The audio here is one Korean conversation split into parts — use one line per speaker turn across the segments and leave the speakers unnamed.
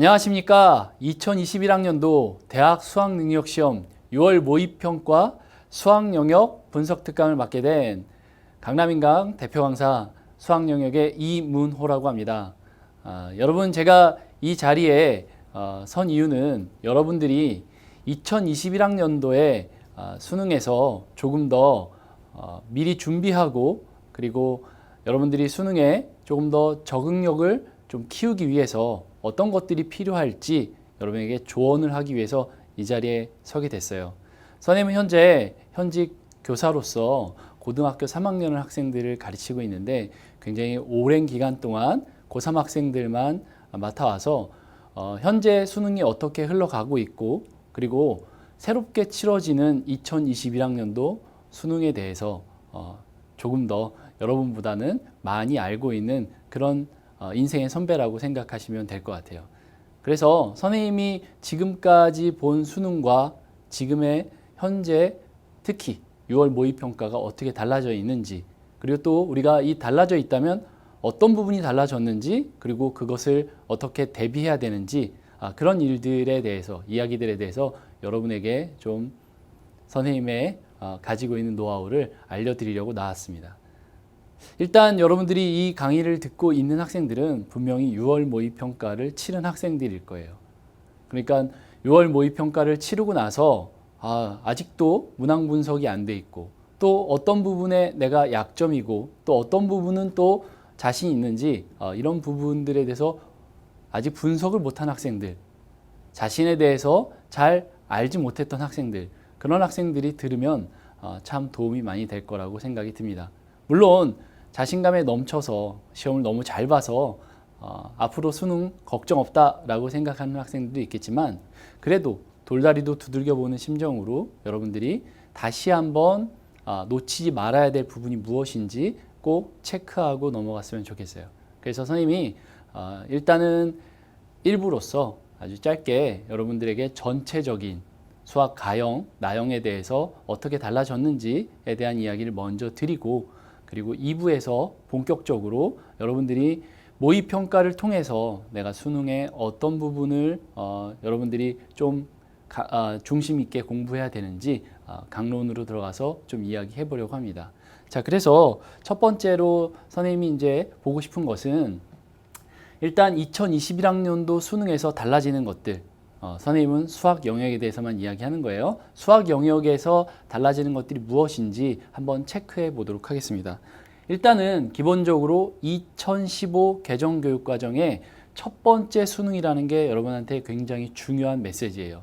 안녕하십니까. 2021학년도 대학 수학능력시험 6월 모의평가 수학영역 분석특강을 맡게 된 강남인강 대표 강사 수학영역의 이문호라고 합니다. 아, 여러분 제가 이 자리에 어, 선 이유는 여러분들이 2021학년도에 아, 수능에서 조금 더 어, 미리 준비하고 그리고 여러분들이 수능에 조금 더 적응력을 좀 키우기 위해서 어떤 것들이 필요할지 여러분에게 조언을 하기 위해서 이 자리에 서게 됐어요. 선생님은 현재 현직 교사로서 고등학교 3학년 학생들을 가르치고 있는데 굉장히 오랜 기간 동안 고3 학생들만 맡아와서 어, 현재 수능이 어떻게 흘러가고 있고 그리고 새롭게 치러지는 2021학년도 수능에 대해서 어, 조금 더 여러분보다는 많이 알고 있는 그런 어, 인생의 선배라고 생각하시면 될 것 같아요. 그래서 선생님이 지금까지 본 수능과 지금의 현재 특히 6월 모의평가가 어떻게 달라져 있는지 그리고 또 우리가 이 달라져 있다면 어떤 부분이 달라졌는지 그리고 그것을 어떻게 대비해야 되는지 아, 그런 일들에 대해서 이야기들에 대해서 여러분에게 좀 선생님의 어, 가지고 있는 노하우를 알려드리려고 나왔습니다. 일단 여러분들이 이 강의를 듣고 있는 학생들은 분명히 6월 모의 평가를 치른 학생들일 거예요. 그러니까 6월 모의 평가를 치르고 나서 아, 아직도 문항 분석이 안 돼 있고 또 어떤 부분에 내가 약점이고 또 어떤 부분은 또 자신 있는지 어, 이런 부분들에 대해서 아직 분석을 못한 학생들 자신에 대해서 잘 알지 못했던 학생들 그런 학생들이 들으면 어, 참 도움이 많이 될 거라고 생각이 듭니다. 물론 자신감에 넘쳐서 시험을 너무 잘 봐서 어, 앞으로 수능 걱정 없다라고 생각하는 학생들도 있겠지만 그래도 돌다리도 두들겨 보는 심정으로 여러분들이 다시 한번 어, 놓치지 말아야 될 부분이 무엇인지 꼭 체크하고 넘어갔으면 좋겠어요. 그래서 선생님이 어, 일단은 일부로서 아주 짧게 여러분들에게 전체적인 수학 가형, 나형에 대해서 어떻게 달라졌는지에 대한 이야기를 먼저 드리고 그리고 2부에서 본격적으로 여러분들이 모의 평가를 통해서 내가 수능에 어떤 부분을 어, 여러분들이 좀 가, 어, 중심 있게 공부해야 되는지 어, 강론으로 들어가서 좀 이야기해 보려고 합니다. 자, 그래서 첫 번째로 선생님이 이제 보고 싶은 것은 일단 2021학년도 수능에서 달라지는 것들. 어, 선생님은 수학 영역에 대해서만 이야기하는 거예요. 수학 영역에서 달라지는 것들이 무엇인지 한번 체크해 보도록 하겠습니다. 일단은 기본적으로 2015 개정 교육 과정의 첫 번째 수능이라는 게 여러분한테 굉장히 중요한 메시지예요.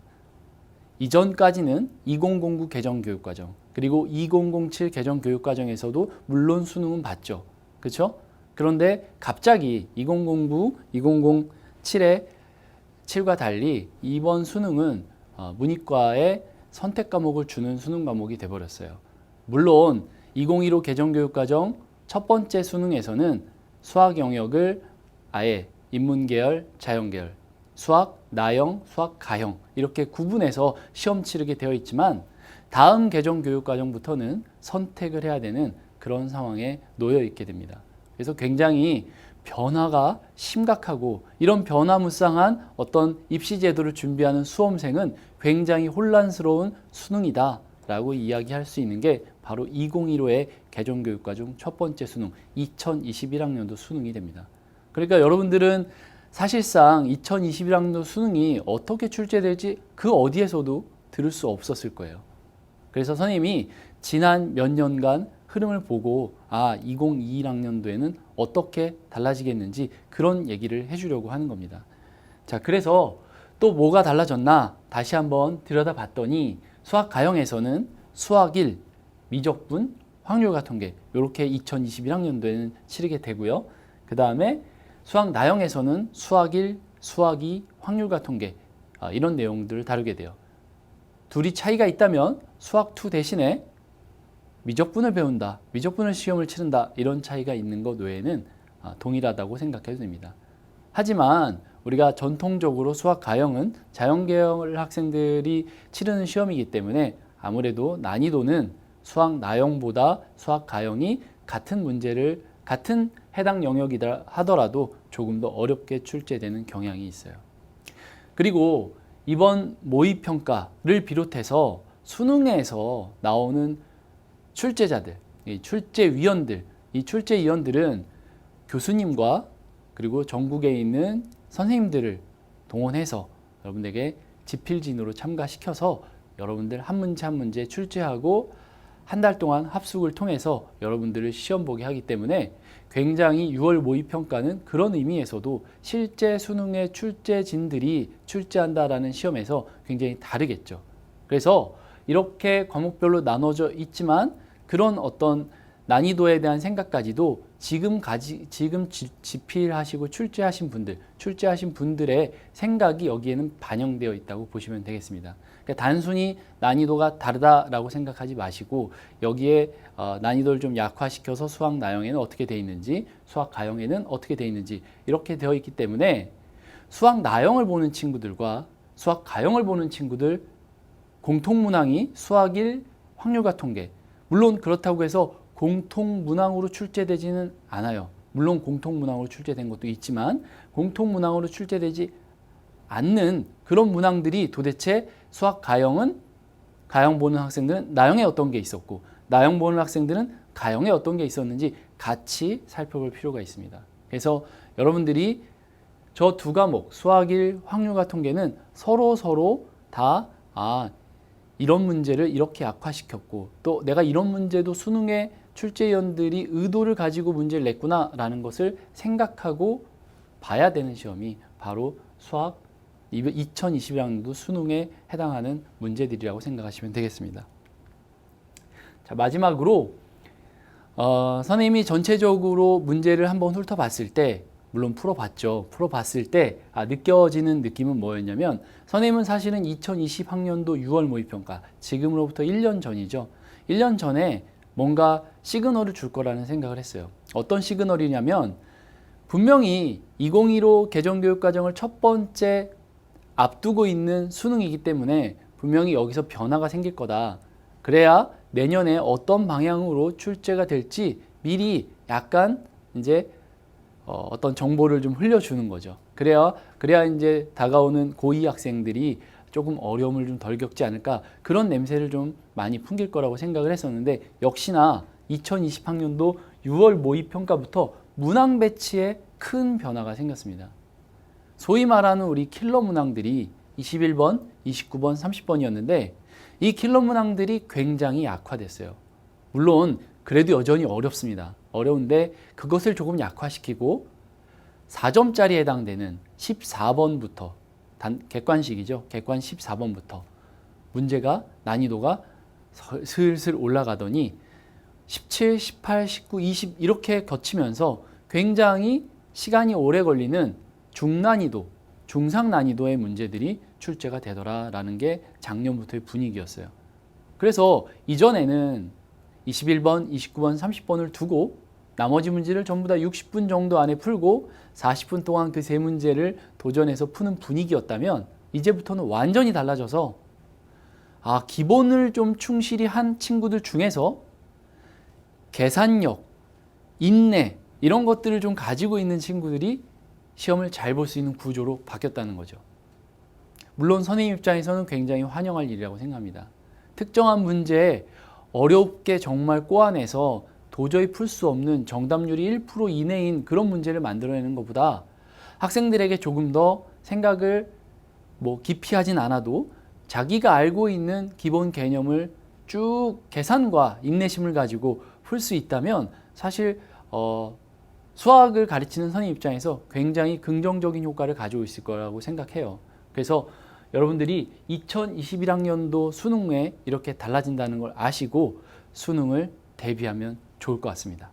이전까지는 2009 개정 교육 과정 그리고 2007 개정 교육 과정에서도 물론 수능은 봤죠. 그렇죠? 그런데 갑자기 2009, 2007에 7과 달리 이번 수능은 어, 문이과에 선택 과목을 주는 수능 과목이 돼버렸어요. 물론 2015 개정교육과정 첫 번째 수능에서는 수학 영역을 아예 인문계열, 자연계열, 수학 나형, 수학 가형 이렇게 구분해서 시험 치르게 되어 있지만 다음 개정 교육 과정부터는 선택을 해야 되는 그런 상황에 놓여 있게 됩니다. 그래서 굉장히 변화가 심각하고 이런 변화무쌍한 어떤 입시 제도를 준비하는 수험생은 굉장히 혼란스러운 수능이다 라고 이야기할 수 있는 게 바로 2015의 개정 교육 과정 첫 번째 수능 2021학년도 수능이 됩니다. 그러니까 여러분들은 사실상 2021학년 수능이 어떻게 출제될지 그 어디에서도 들을 수 없었을 거예요. 그래서 선생님이 지난 몇 년간 흐름을 보고 아 2021학년도에는 어떻게 달라지겠는지 그런 얘기를 해주려고 하는 겁니다. 자 그래서 또 뭐가 달라졌나 다시 한번 들여다봤더니 수학 가형에서는 수학 1, 미적분, 확률과 통계 이렇게 2021학년도에는 치르게 되고요. 그 다음에 수학 나형에서는 수학 1, 수학 2, 확률과 통계 아, 이런 내용들을 다루게 돼요. 둘이 차이가 있다면 수학 2 대신에 미적분을 배운다, 미적분을 시험을 치른다 이런 차이가 있는 것 외에는 아, 동일하다고 생각해도 됩니다. 하지만 우리가 전통적으로 수학 가형은 자연계열 학생들이 치르는 시험이기 때문에 아무래도 난이도는 수학 나형보다 수학 가형이 같은 문제를 같은 해당 영역이다 하더라도 조금 더 어렵게 출제되는 경향이 있어요. 그리고 이번 모의 평가를 비롯해서 수능에서 나오는 출제자들, 이 출제위원들, 이 출제위원들은 교수님과 그리고 전국에 있는 선생님들을 동원해서 여러분에게 지필진으로 참가시켜서 여러분들 한 문제 한 문제 출제하고 한 달 동안 합숙을 통해서 여러분들을 시험 보게 하기 때문에 굉장히 6월 모의 평가는 그런 의미에서도 실제 수능의 출제진들이 출제한다라는 시험에서 굉장히 다르겠죠. 그래서 이렇게 과목별로 나눠져 있지만 그런 어떤 난이도에 대한 생각까지도 지금 가지 지금 지, 지필하시고 출제하신 분들, 출제하신 분들의 생각이 여기에는 반영되어 있다고 보시면 되겠습니다. 그러니까 단순히 난이도가 다르다라고 생각하지 마시고 여기에 어, 난이도를 좀 약화시켜서 수학 나형에는 어떻게 돼 있는지, 수학 가형에는 어떻게 돼 있는지 이렇게 되어 있기 때문에 수학 나형을 보는 친구들과 수학 가형을 보는 친구들 공통 문항이 수학 1 확률과 통계 물론 그렇다고 해서 공통 문항으로 출제되지는 않아요. 물론 공통 문항으로 출제된 것도 있지만 공통 문항으로 출제되지 않는 그런 문항들이 도대체 수학 가형은 가형 보는 학생들은 나형에 어떤 게 있었고 나형 보는 학생들은 가형에 어떤 게 있었는지 같이 살펴볼 필요가 있습니다. 그래서 여러분들이 저 두 과목 수학 1 확률과 통계는 서로 서로 다 아, 이런 문제를 이렇게 약화시켰고 또 내가 이런 문제도 수능에 출제위원들이 의도를 가지고 문제를 냈구나라는 것을 생각하고 봐야 되는 시험이 바로 수학 2021학년도 수능에 해당하는 문제들이라고 생각하시면 되겠습니다. 자, 마지막으로 어, 선생님이 전체적으로 문제를 한번 훑어봤을 때 물론 풀어봤죠. 풀어봤을 때 아, 느껴지는 느낌은 뭐였냐면 선생님은 사실은 2020학년도 6월 모의평가 지금으로부터 1년 전이죠. 1년 전에 뭔가 시그널을 줄 거라는 생각을 했어요. 어떤 시그널이냐면 분명히 2015 개정교육과정을 첫 번째 앞두고 있는 수능이기 때문에 분명히 여기서 변화가 생길 거다. 그래야 내년에 어떤 방향으로 출제가 될지 미리 약간 이제 어, 어떤 정보를 좀 흘려주는 거죠. 그래야 그래야 이제 다가오는 고2 학생들이 조금 어려움을 좀 덜 겪지 않을까 그런 냄새를 좀 많이 풍길 거라고 생각을 했었는데 역시나 2020학년도 6월 모의 평가부터 문항 배치에 큰 변화가 생겼습니다. 소위 말하는 우리 킬러 문항들이 21번, 29번, 30번이었는데 이 킬러 문항들이 굉장히 약화됐어요. 물론 그래도 여전히 어렵습니다. 어려운데 그것을 조금 약화시키고 4점짜리에 해당되는 14번부터 단, 객관식이죠. 객관 14번부터 문제가 난이도가 슬슬 올라가더니 17, 18, 19, 20 이렇게 거치면서 굉장히 시간이 오래 걸리는 중난이도, 중상난이도의 문제들이 출제가 되더라라는 게 작년부터의 분위기였어요. 그래서 이전에는 21번, 29번, 30번을 두고 나머지 문제를 전부 다 60분 정도 안에 풀고 40분 동안 그 세 문제를 도전해서 푸는 분위기였다면 이제부터는 완전히 달라져서 아, 기본을 좀 충실히 한 친구들 중에서 계산력, 인내 이런 것들을 좀 가지고 있는 친구들이 시험을 잘 볼 수 있는 구조로 바뀌었다는 거죠. 물론 선생님 입장에서는 굉장히 환영할 일이라고 생각합니다. 특정한 문제에 어렵게 정말 꼬아내서 도저히 풀 수 없는 정답률이 1% 이내인 그런 문제를 만들어내는 것보다 학생들에게 조금 더 생각을 뭐 깊이 하진 않아도 자기가 알고 있는 기본 개념을 쭉 계산과 인내심을 가지고 풀 수 있다면 사실 어, 수학을 가르치는 선생님 입장에서 굉장히 긍정적인 효과를 가지고 있을 거라고 생각해요. 그래서 여러분들이 2021학년도 수능에 이렇게 달라진다는 걸 아시고 수능을 대비하면 좋을 것 같습니다.